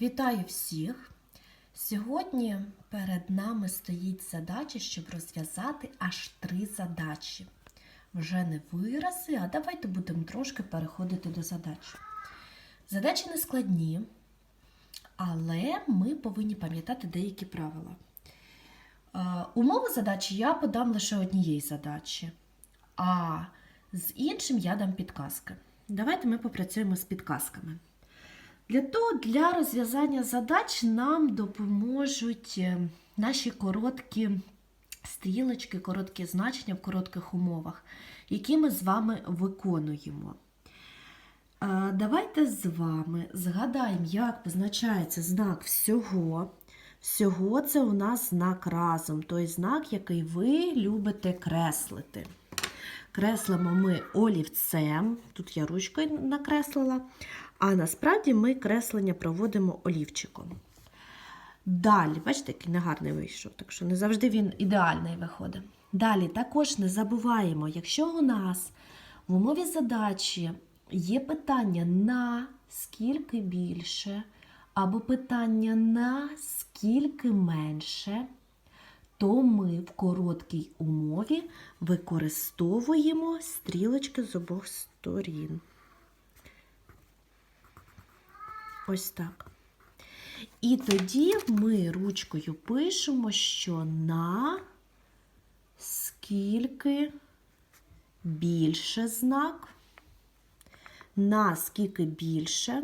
Вітаю всіх! Сьогодні перед нами стоїть задача, щоб розв'язати аж три задачі. Вже не вирази, а давайте будемо трошки переходити до задач. Задачі не складні, але ми повинні пам'ятати деякі правила. Е, Умову задачі я подам лише однієї задачі, а з іншим я дам підказки. Давайте ми попрацюємо з підказками. Для того, для розв'язання задач нам допоможуть е, наші короткі стрілочки, короткі значення в коротких умовах, які ми з вами виконуємо. Е, Давайте з вами згадаємо, як позначається знак всього. Всього це у нас знак разом, той знак, який ви любите креслити. Креслимо ми олівцем, тут я ручкою накреслила, а насправді ми креслення проводимо олівчиком. Далі, бачите, який негарний вийшов, так що не завжди він ідеальний виходить. Далі також не забуваємо, якщо у нас в умові задачі є питання на скільки більше, або питання на скільки менше, то ми в короткій умові використовуємо стрілочки з обох сторін. Ось так. І тоді ми ручкою пишемо, що на скільки більше знак, на скільки більше,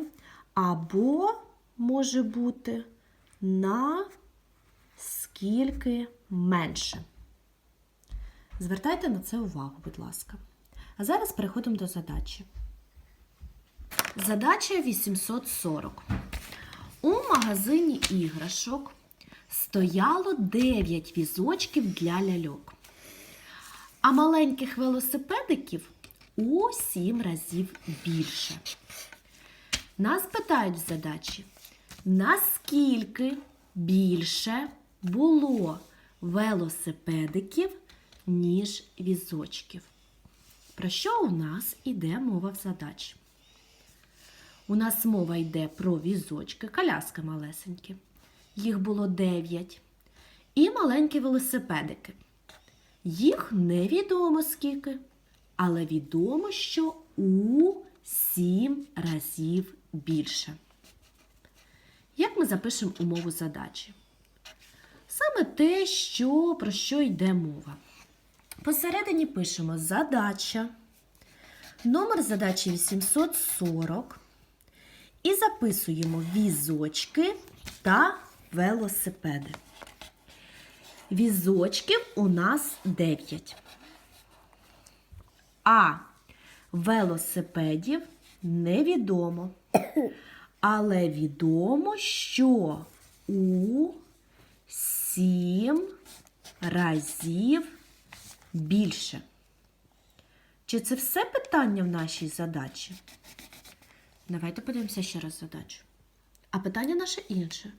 або може бути на скільки менше. Звертайте на це увагу, будь ласка. А зараз переходимо до задачі. Задача 840. У магазині іграшок стояло 9 візочків для ляльок, а маленьких велосипедиків у 7 разів більше. Нас питають в задачі, наскільки більше було велосипедиків, ніж візочків. Про що у нас іде мова в задачі? У нас мова йде про візочки, коляски малесенькі. Їх було 9. І маленькі велосипедики. Їх невідомо скільки, але відомо, що у 7 разів більше. Як ми запишемо умову задачі? Саме те, що, про що йде мова. Посередині пишемо задача, номер задачі 840 і записуємо візочки та велосипеди. Візочків у нас 9. А велосипедів невідомо. Але відомо, що у 7 разів більше. Чи це все питання в нашій задачі? Давайте подивимося ще раз задачу. А питання наше інше.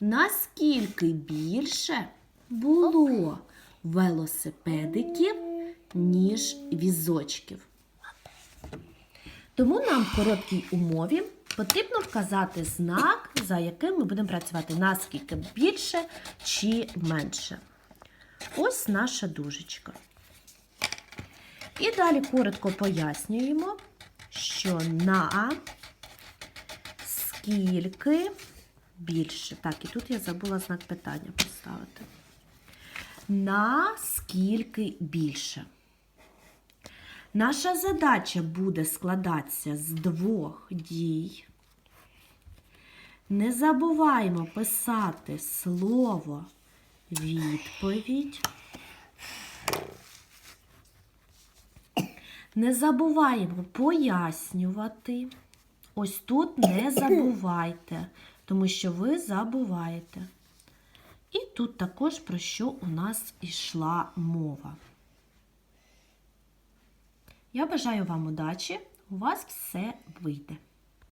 Наскільки більше було велосипедиків, ніж візочків? Тому нам в короткій умові потрібно вказати знак, за яким ми будемо працювати, наскільки більше чи менше. Ось наша дужечка. І далі коротко пояснюємо, що на скільки більше. Так, і тут я забула знак питання поставити. На скільки більше. Наша задача буде складатися з двох дій. Не забуваємо писати слово відповідь. Не забуваємо пояснювати. Ось тут не забувайте, тому що ви забуваєте. І тут також про що у нас йшла мова. Я бажаю вам удачі, у вас все вийде.